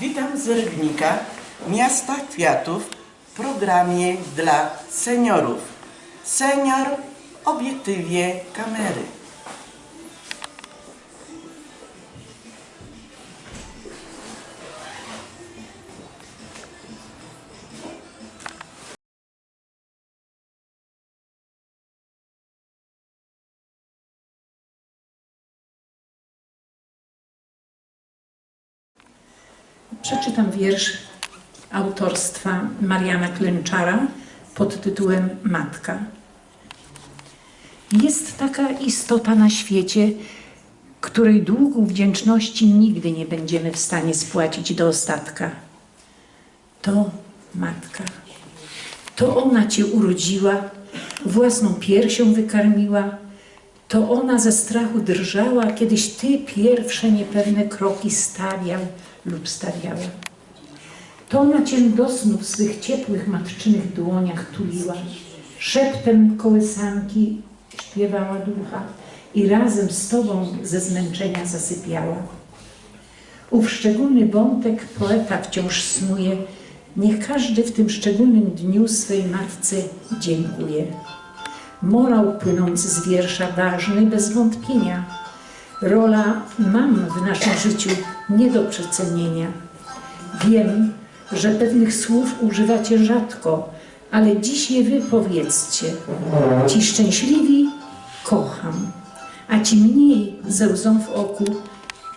Witam z Rybnika, miasta kwiatów w programie dla seniorów. Senior w obiektywie kamery. Przeczytam wiersz autorstwa Mariana Klęczara pod tytułem Matka. Jest taka istota na świecie, której długu wdzięczności nigdy nie będziemy w stanie spłacić do ostatka. To matka. To ona cię urodziła, własną piersią wykarmiła. To ona ze strachu drżała, kiedyś ty pierwsze niepewne kroki stawiał lub stawiała. To ona cię do snu w swych ciepłych matczynych dłoniach tuliła. Szeptem kołysanki śpiewała ducha i razem z tobą ze zmęczenia zasypiała. Ów szczególny wątek poeta wciąż snuje. Niech każdy w tym szczególnym dniu swej matce dziękuje. Morał płynący z wiersza ważny bez wątpienia. Rola mam w naszym życiu nie do przecenienia. Wiem, że pewnych słów używacie rzadko, ale dziś je wy powiedzcie. Ci szczęśliwi kocham, a ci mniej ze łzą w oku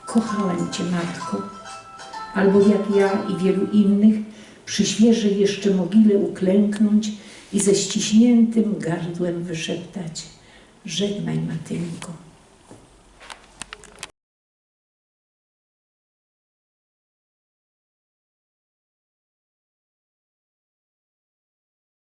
kochałem cię, matko. Albo jak ja i wielu innych przy świeżej jeszcze mogile uklęknąć i ze ściśniętym gardłem wyszeptać: Żegnaj, matynko.